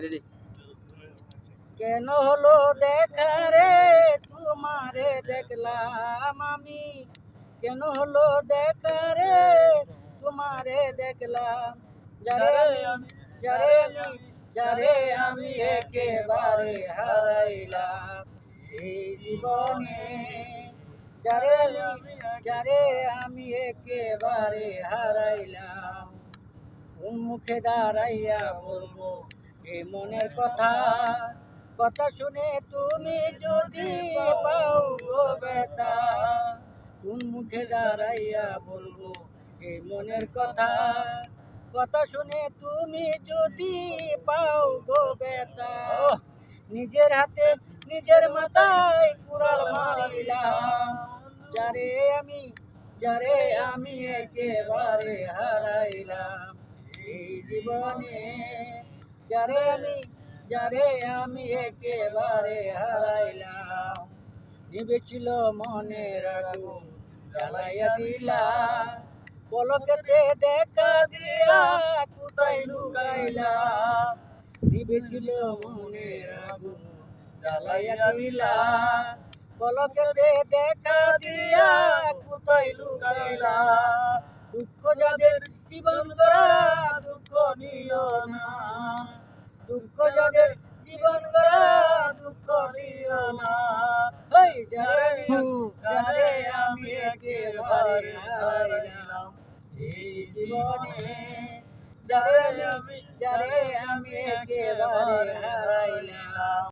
Ready কেন হলো দেখা রে? তোমারে দেখলাম আমি। কেন হলো দেখা রে? তোমারে দেখলাম। যারে আমি যারে আমি যারে আমি একেবারে হারাইলাম। এই জীবনে যারে আমি যারে আমি একেবারে হারাইলাম। মুখে দাঁড়াইয়া বলব? এই মনের কথা কথা শুনে তুমি যদি পাও গো বেতা কোন মুখে দাঁড়াইয়া বলব এই মনের কথা? কথা শুনে তুমি যদি পাও গো বেতা নিজের হাতে নিজের মাথায় কুড়াল মারিলাম। যারে আমি যারে আমি একেবারে হারাইলাম। এই জীবনে যারে আমি যারে আমি একেবারে হারাইলাম। নিবেছিল মনের আগুন জ্বালাইয়া দিলা পলকেতে দেখা দিয়া কোথায় লুকাইলা নিবেছিল মনের আগুন জ্বালাইয়া দিলা পলকেতে দেখা দিয়া কোথায় লুকাইলা দুঃখ যাদের জীবন গড়া, দুঃখ নিও না। দুঃখ যাদের জীবন গড়া, দুঃখ দিও না। আমি- যারে আমি একেবারে হারাইলাম। এই জীবনে যারে আমি যারে আমি একেবারে হারাইলাম।